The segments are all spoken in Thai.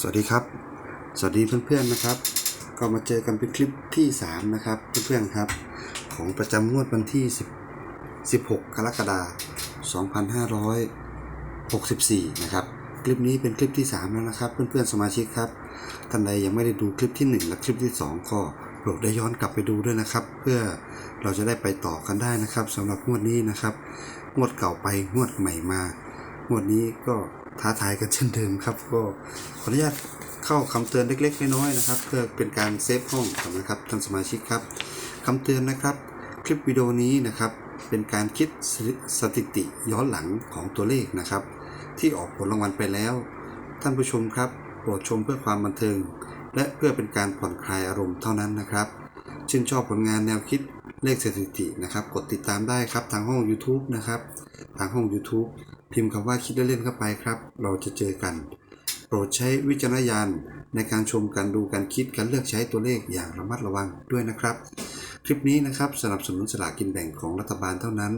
สวัสดีครับ สวัสดีเพื่อนๆนะครับ ก็มาเจอกันเป็นคลิปที่ 3 นะครับเพื่อนๆครับ ของประจำงวดวันที่ 10 16 กรกฎาคม 2564 นะครับ คลิปนี้เป็นคลิปที่ 3 แล้วนะครับ เพื่อนๆสมาชิกครับ ท่านใดยังไม่ได้ดูคลิปที่ 1 และคลิปที่ 2 ก็โปรดได้ย้อนกลับไปดูด้วยนะครับ เพื่อเราจะได้ไปต่อกันได้นะครับสำหรับงวดนี้นะครับ งวดเก่าไปงวดใหม่มางวดนี้ก็ ท้าทายกันเช่นเดิมครับ ก็ขออนุญาตเข้าคำเตือนเล็กๆน้อยๆนะครับ เพื่อเป็นการเซฟห้องนนะครับท่านสมาชิกครับคำเตือนนะครับ คลิปวิดีโอนี้นะครับ เป็นการคิดสถิติย้อนหลังของตัวเลขนะครับ ที่ออกผลรางวัลไปแล้ว ท่านผู้ชมครับ โปรดชมเพื่อความบันเทิง และเพื่อเป็นการผ่อนคลายอารมณ์เท่านั้นนะครับ ชื่นชอบผลงานแนวคิดเลขสถิตินะครับ กดติดตามได้ครับทางห้อง YouTube นะครับ ทางห้อง YouTube พิมพ์คำว่าคิดเล่นๆเข้าไปครับ เราจะเจอกัน โปรดใช้วิจารณญาณในการชมการดูการคิดการเลือกใช้ตัวเลขอย่างระมัดระวังด้วยนะครับ คลิปนี้นะครับสนับสนุนสลากกินแบ่งของรัฐบาลเท่านั้น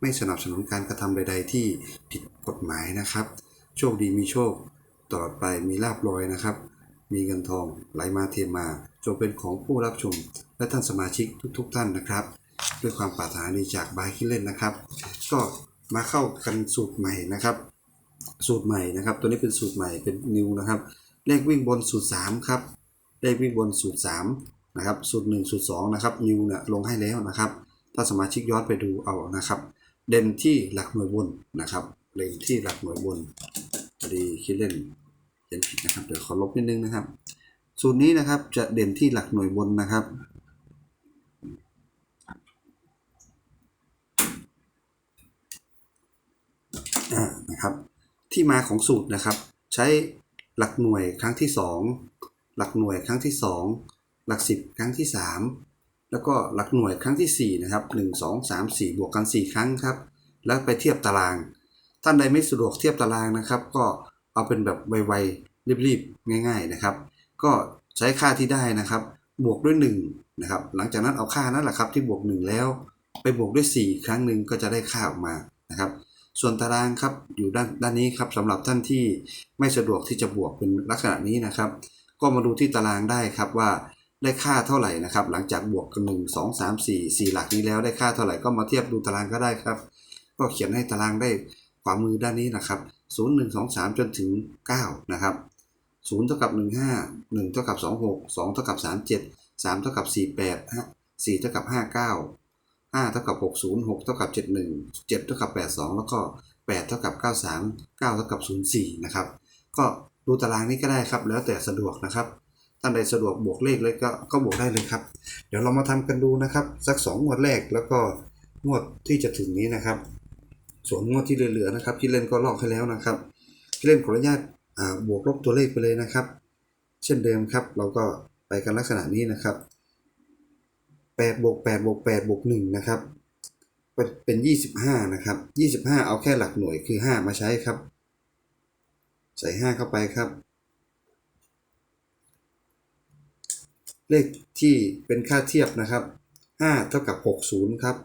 ไม่สนับสนุนการกระทำใด ๆ ที่ผิดกฎหมายนะครับ โชคดีมีโชค ตลอดไปมีลาบลอยนะครับ มีเงินทองไหลมาเทมา จงเป็นของผู้รับชม และท่านสมาชิกทุก ๆ ท่านนะครับ ด้วยความปรารถนาดีจากบายคิดเล่นนะครับ ก็มาเข้ากันสูตรใหม่นะครับ สูตรใหม่นะครับ ตัวนี้เป็นสูตรใหม่เป็นนิวนะครับ เลขวิ่งบนสูตร3ครับเลขวิ่งบนสูตร3นะครับสูตร1สูตร2นะครับนิวเนี่ยลงให้แล้วนะครับ ถ้าสมาชิกย้อนไปดูเอานะครับ เด่นที่หลักหน่วยบนนะครับเด่นที่หลักหน่วยบนพอดีคิดเล่น นผิดนะครับเดี๋ยวขอลบนิดนึงนะครับ สูตรนี้นะครับจะเด่นที่หลักหน่วยบนนะครับนะครับที่มาของสูตรนะครับ ใช้หลักหน่วยครั้งที่ 2 หลักหน่วยครั้งที่ 2 หลัก 10 ครั้งที่ 3 แล้วก็หลักหน่วยครั้งที่4นะครับ1 2 3 4 บวกกัน 4 ครั้งครับ แล้วไปเทียบตาราง ท่านใดไม่สะดวกเทียบตารางนะครับ ก็ เอาเป็นแบบไวๆรีบๆ ง่าย ๆนะครับ ก็ใช้ค่าที่ได้นะครับ บวกด้วย1นะครับหลังจากนั้นเอาค่านั่นแหละครับที่บวก 1 แล้ว ไปบวกด้วย 4 ครั้งหนึ่งก็จะได้ค่าออกมานะครับ ส่วนตารางครับอยู่ด้านด้านนี้ครับสำหรับท่านที่ไม่สะดวกที่จะบวกเป็นลักษณะนี้นะครับ ก็มาดูที่ตารางได้ครับว่าได้ค่าเท่าไหร่นะครับ หลังจากบวกกันหนึ่งสองสามสี่สี่หลักนี้แล้วได้ค่าเท่าไหร่ก็มาเทียบดูตารางก็ได้ครับ ก็เขียนให้ตารางได้ขวามือด้านนี้นะครับ ศูนย์หนึ่งสองสามจนถึงเก้านะครับศูนย์เท่ากับหนึ่งห้าหนึ่งเท่ากับสองหกสองเท่ากับสามเท่ากับสี่แปดสี่เท่ากับห้าเก้า5เท่ากับ 60 6เท่ากับ 71 7เท่ากับ 82 แล้วก็ 8 เท่ากับ 93 9 เท่ากับ 04 นะครับ ก็ดูตารางนี้ก็ได้ครับ แล้วแต่สะดวกนะครับท่านใดสะดวกบวกเลขเลยก็ก็บวกได้เลยครับ เดี๋ยวเรามาทำกันดูนะครับ สัก 2 งวดแรกแล้วก็งวดที่จะถึงนี้นะครับ ส่วนงวดที่เหลือๆนะครับที่เล่นก็ลอกให้แล้วนะครับที่เล่นขออนุญาตบวกลบตัวเลขไปเลยนะครับ เช่นเดิมครับ เราก็ไปกันลักษณะนี้นะครับ8บวก8บวก8บวก1นะครับเป็นเป็น25 นะครับ 25 เอาแค่หลักหน่วยคือ 5 มาใช้ครับ ใส่ 5 เข้าไปครับ เลขที่เป็นค่าเทียบนะครับ 5 เท่ากับ 60 ครับ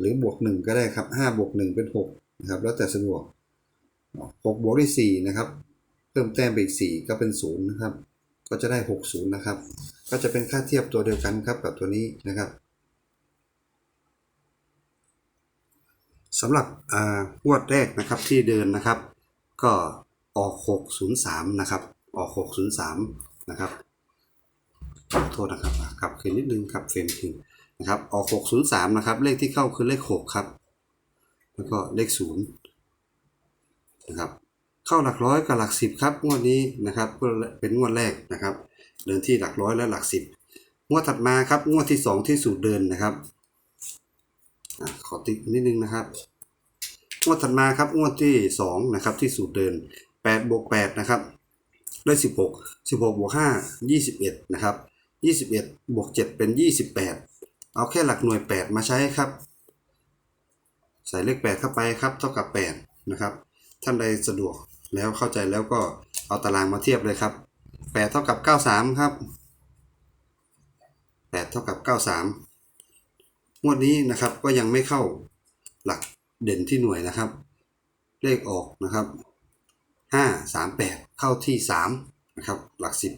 หรือบวก 1 ก็ได้ครับ5บวก 1 เป็น6นะครับแล้วแต่สะดวก6บวกด้วย4นะครับเพิ่มแต้มไปอีก 4 ก็เป็น 0 นะครับ ก็จะได้ 60 นะครับ ก็จะเป็นค่าเทียบตัวเดียวกันครับกับตัวนี้นะครับสำหรับอ่างวดแรกนะครับที่เดินนะครับ ก็ออก 603 นะครับ ออก 603 นะครับขอโทษนะครับกลับคืนนิดนึงครับเฟรมคืน นะครับออก 603 นะครับ เลขที่เข้าคือเลข 6 ครับ แล้วก็เลข 0 นะครับ เข้าหลักร้อยกับหลักสิบครับ งวดนี้นะครับเป็นงวดแรกนะครับ เดินที่หลักร้อยและหลักสิบงวดถัดมาครับ งวดที่สองที่สูตรเดินนะครับอขอติ๊กนิดนึงนะครับ งวดถัดมาครับ งวดที่สองนะครับ ที่สูตรเดินแปดบวกแปดนะครับได้สิบหกสิบหกบวกห้ายี่สิบเอ็ดนะครับยี่สิบเอ็ดบวกเจ็ดเป็นยี่สิบแปด เอาแค่หลักหน่วยแปดมาใช้ครับ ใส่เลขแปดเข้าไปครับ เท่ากับแปดนะครับ ท่านใดสะดวกแล้วเข้าใจแล้วก็เอาตารางมาเทียบเลยครับ 8 เท่ากับ 93 ครับ 8 เท่ากับ 93 งวดนี้นะครับก็ยังไม่เข้าหลักเด่นที่หน่วยนะครับ เลขออกนะครับ 5 3 8 เข้าที่นะครับ หลักสิบ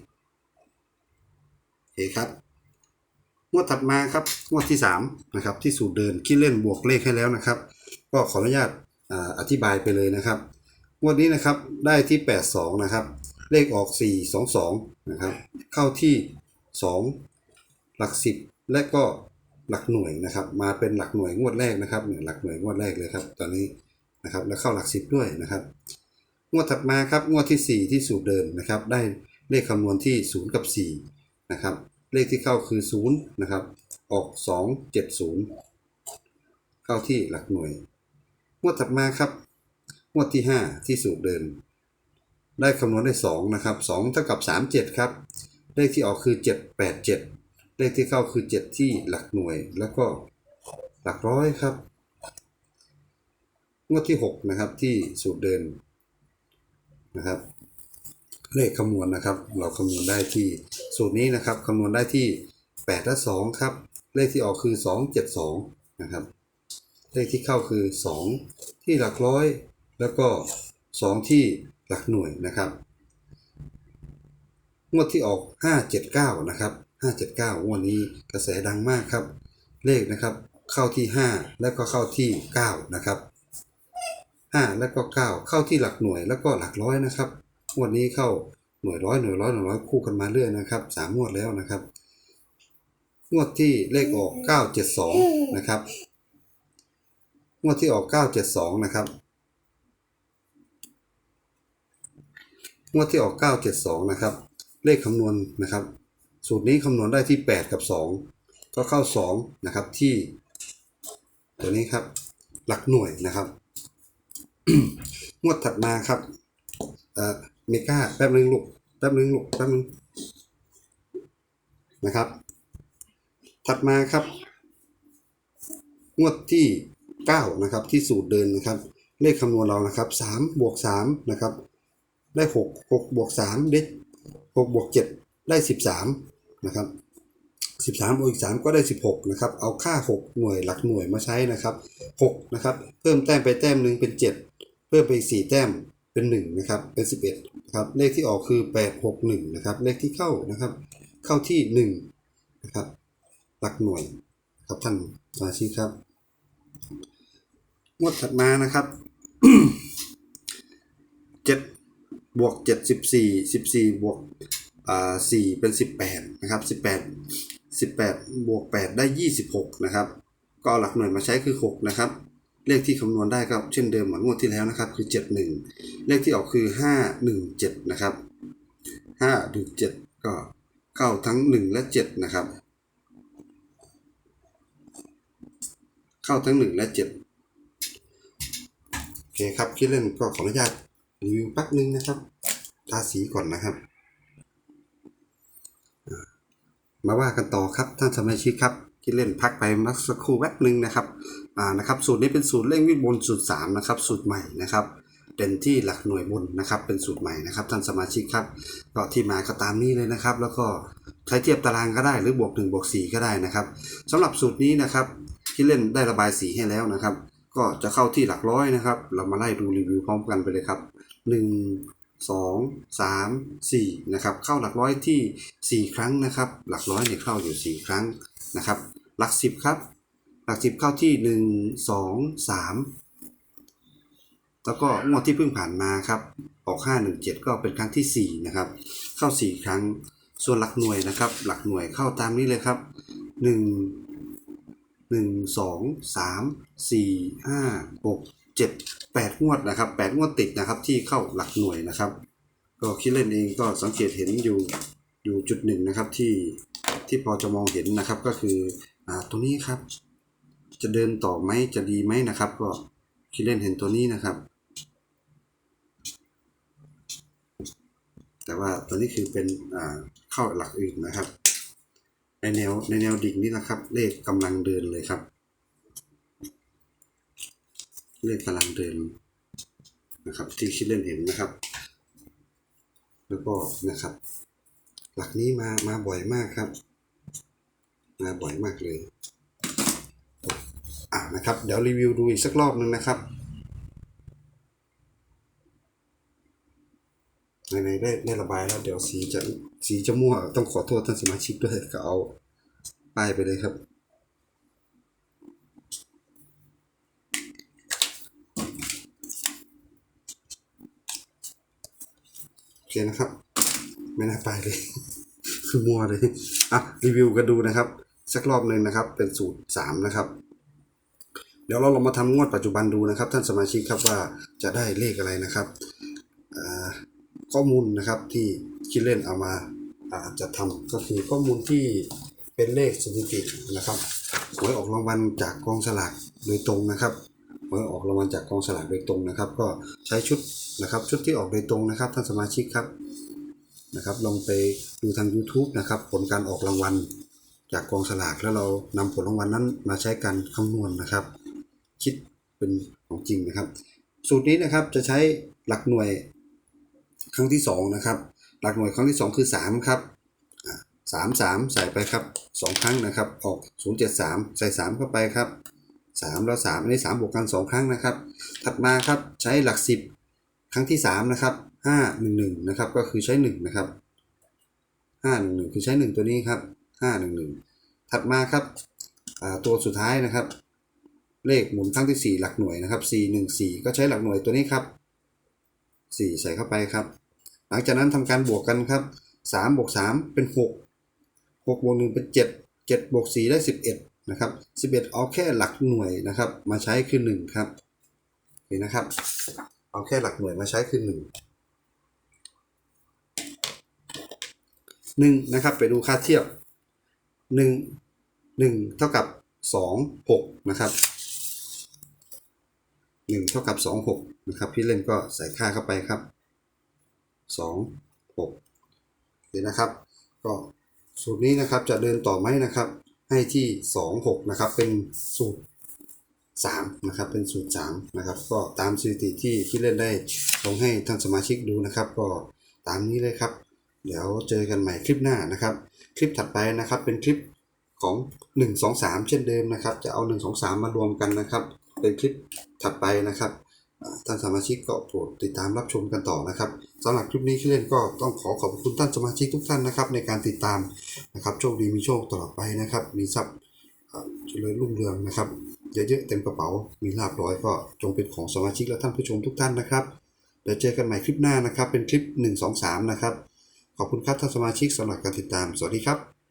โอเคครับ งวดถัดมาครับงวดที่3นะครับที่สูตรเดินคิดเล่นบวกเลขให้แล้วนะครับ ก็ขออนุญาตออธิบายไปเลยนะครับงวดนี้นะครับได้ที่ 82 นะครับ เลขออก 422 นะครับ เข้าที่ 2 หลัก 10 และก็หลักหน่วยนะครับ มาเป็นหลักหน่วยงวดแรกนะครับเนี่ยหลักหน่วยงวดแรกเลยครับ ตอนนี้นะครับแล้วเข้าหลัก 10 ด้วยนะครับงวดถัดมาครับงวดที่ 4 ที่สูตรเดินนะครับ ได้เลขคำนวณที่ 0 กับ 4 นะครับ เลขที่เข้าคือ0นะครับ ออก 2 7 0 เข้าที่หลักหน่วย งวดถัดมาครับ งวดที่ 5 ที่สูตรเดิน ได้คำนวณได้ 2 นะครับ 2 เท่ากับ 3 7 ครับ เลขที่ออกคือ 7 8 7 เลขที่เข้าคือ 7 ที่หลักหน่วย แล้วก็หลักร้อยครับ งวดที่ 6 นะครับ ที่สูตรเดินนะครับ เลขคำนวณนะครับ เราคำนวณได้ที่ สูตรนี้นะครับคำนวณได้ที่8และ2ครับ เลขที่ออกคือ 2 7 2 นะครับ เลขที่เข้าคือ 2 ที่หลักร้อย แล้วก็ 2 ที่หลักหน่วยนะครับ งวดที่ออก 579 นะครับ 579งวดนี้กระแสดังมากครับ เลขนะครับเข้าที่ 5 แล้วก็เข้าที่ 9 นะครับ 5 แล้วก็ 9 เข้าที่หลักหน่วยแล้วก็หลักร้อยนะครับงวดนี้เข้า หน่วยร้อยหน่วยร้อยหน่วยร้อยคู่กันมาเรื่อยนะครับสามงวดแล้วนะครับ งวดที่เลขออก972นะครับ งวดที่ออก972นะครับ งวดที่ออก972นะครับ เลขคำนวณนะครับ สูตรนี้คำนวณได้ที่8กับ2ก็เข้า2นะครับที่ตัวนี้ครับ หลักหน่วยนะครับ งวดถัดมาครับ เอ่อเมกาแป๊บนึงลูกแป๊บนึงลูกแป๊บนึงนะครับ ถัดมาครับ งวดที่ 9 นะครับ ที่สูตรเดินนะครับ เลขคำนวณเรานะครับ3บวก3นะครับ ได้ 6 6บวก3ได้6บวก7ได้ 13 นะครับ 13บวกอีก3ก็ได้ 16 นะครับ เอาค่า 6 หน่วยหลักหน่วยมาใช้นะครับ 6 นะครับ เพิ่มแต้มไปแต้มหนึ่งเป็น 7 เพิ่มไปอีก4แต้ม เป็น1นะครับเป็น 11นะครับเลขที่ออกคือ 8 6 1นะครับเลขที่เข้านะครับเข้าที่1นะครับหลักหน่วยครับท่านสมาชิกครับงวดถัดมานะครับเจ็ดบวกเจ็ดสิบสี่สิบสี่บวกอ่าสี่เป็นสิบแปดนะครับสิบแปดสิบแปดบวกแปดได้ยี่สิบหกนะครับก็เอาหลักหน่วยมาใช้คือหกนะครับ เลขที่คำนวณได้ก็เช่นเดิมเหมือนงวดที่แล้วนะครับ คือเจ็ดหนึ่งเลขที่ออกคือห้าหนึ่งเจ็ดนะครับห้าหนึ่งเจ็ดก็เข้าทั้งหนึ่งและเจ็ดนะครับ เข้าทั้งหนึ่งและเจ็ดโอเคครับคิดเล่นก็ขออนุญาตรีวิวแป๊บนึงนะครับ ทาสีก่อนนะครับ มาว่ากันต่อครับท่านสมาชิกครับคิดเล่นพักไปมักสักครู่แป๊บนึงนะครับ อ่านะครับสูตรนี้เป็นสูตรเร่งวิ่งบนสูตร3นะครับสูตรใหม่นะครับเด่นที่หลักหน่วยบนนะครับเป็นสูตรใหม่นะครับท่านสมาชิกครับก็ที่มาก็ตามนี้เลยนะครับ แล้วก็ใช้เทียบตารางก็ได้หรือบวก1บวก4ก็ได้นะครับสำหรับสูตรนี้นะครับที่เล่นได้ระบายสีให้แล้วนะครับ ก็จะเข้าที่หลักร้อยนะครับ เรามาไล่ดูรีวิวพร้อมกันไปเลยครับ 1 2 3 4นะครับเข้าหลักร้อยที่ 4 ครั้งนะครับ หลักร้อยเนี่ยเข้าอยู่ 4 ครั้งนะครับ หลัก 10 ครับ ลัก10เข้าที่1 2 3แล้วก็งวดที่เพิ่งผ่านมาครับ ออก 517 ก็เป็นครั้งที่ 4 นะครับ เข้า 4 ครั้ง ส่วนหลักหน่วยนะครับ หลักหน่วยเข้าตามนี้เลยครับ1หนึ่งสองสามสี่ห้าหกเจ็ดแปดงวดนะครับแปดงวดติดนะครับที่เข้าหลักหน่วยนะครับ ก็คิดเล่นเองก็สังเกตเห็นอยู่อยู่จุดหนึ่งนะครับที่ที่พอจะมองเห็นนะครับก็คืออ่าตัวนี้ครับ จะเดินต่อไหมจะดีไหมนะครับ ก็คิดเล่นเห็นตัวนี้นะครับ แต่ว่าตัวนี้คือเป็นอ่าเข้าหลักอื่นนะครับ ในแนวในแนวดิ่งนี่นะครับ เลขกำลังเดินเลยครับ เลขกำลังเดินนะครับ ที่คิดเล่นเห็นนะครับ แล้วก็นะครับ หลักนี้มามาบ่อยมากครับ มาบ่อยมากเลย นะครับ เดี๋ยวรีวิวดูอีกสักรอบนึงนะครับไหนได้ได้ระบายแล้ว เดี๋ยวสีจะสีจะมั่วต้องขอโทษท่านสมาชิกด้วยก็เอาป้ายไปเลยครับโอเคนะครับ ไม่น่าไปเลย คือมัวเลยอะรีวิวกันดูนะครับ สักรอบหนึ่งนะครับ เป็นสูตรสามนะครับ เดี๋ยวเราลองมาทำงวดปัจจุบันดูนะครับ ท่านสมาชิกครับว่าจะได้เลขอะไรนะครับข้อมูลนะครับที่คิดเล่นเอามาอาจะทำก็คือข้อมูลที่เป็นเลขสถิตินะครับหวยออกรางวัลจากกองสลากโดยตรงนะครับหวยออกรางวัลจากกองสลากโดยตรงนะครับ ก็ใช้ชุดนะครับชุดที่ออกโดยตรงนะครับ ท่านสมาชิกครับนะครับลองไปดูทาง YouTube นะครับผลการออกรางวัลจากกองสลากแล้วเรานำผลรางวัลนั้นมาใช้การคำนวณนะครับ คิดเป็นของจริงนะครับ สูตรนี้นะครับจะใช้หลักหน่วยครั้งที่สองนะครับ หลักหน่วยครั้งที่สองคือสามครับสามสามใส่ไปครับสองครั้งนะครับ ออกศูนย์เจ็ดสามใส่สามเข้าไปครับสามแล้วสามอันนี้สามบวกกันสองครั้งนะครับ ถัดมาครับใช้หลักสิบครั้งที่สามนะครับห้าหนึ่งหนึ่งนะครับก็คือใช้หนึ่งนะครับห้าหนึ่งหนึ่งคือใช้หนึ่งตัวนี้ครับห้าหนึ่งหนึ่งถัดมาครับตัวสุดท้ายนะครับ เลขหมุนครั้งที่ 4 หลักหน่วยนะครับ 4 1 4 ก็ใช้หลักหน่วยตัวนี้ครับ 4 ใส่เข้าไปครับ หลังจากนั้นทำการบวกกันครับ3บวก3เป็น 6 6บวก1เป็น 7 7บวก4ได้ 11 นะครับ 11 เอาแค่หลักหน่วยนะครับ มาใช้คือ 1 ครับเห็นนะครับ เอาแค่หลักหน่วยมาใช้คือ 1 1นะครับ ไปดูค่าเทียบ 1 1 เท่ากับ 2 6 นะครับ หนึ่งเท่ากับสองหกนะครับ พี่เล่นก็ใส่ค่าเข้าไปครับสองหกเห็นะครับ ก็สูตรนี้นะครับจะเดินต่อไหมนะครับ ให้ที่สองหกนะครับ เป็นสูตรสามนะครับ เป็นสูตรสามนะครับ ก็ตามสถิติที่ที่เล่นได้ลงให้ท่านสมาชิกดูนะครับ ก็ตามนี้เลยครับ เดี๋ยวเจอกันใหม่คลิปหน้านะครับ คลิปถัดไปนะครับเป็นคลิปของ 1 2 3 เช่นเดิมนะครับ จะเอา 1 2 3 มารวมกันนะครับ เป็นคลิปถัดไปนะครับท่านสมาชิกก็โปรดติดตามรับชมกันต่อนะครับสำหรับคลิปนี้ที่เล่นก็ต้องขอขอบคุณท่านสมาชิกทุกท่านนะครับ ในการติดตามนะครับโชคดีมีโชคตลอดไปนะครับ มีทรัพย์อ่าเจริญรุ่งเรืองนะครับเยอะๆเต็มกระเป๋ามีลาบร้อยก็จงเป็นของสมาชิกและท่านผู้ชมทุกท่านนะครับเดี๋ยวเจอกันใหม่คลิปหน้านะครับ เป็นคลิป 1 2 3 นะครับ ขอบคุณครับท่านสมาชิกสำหรับการติดตามสวัสดีครับ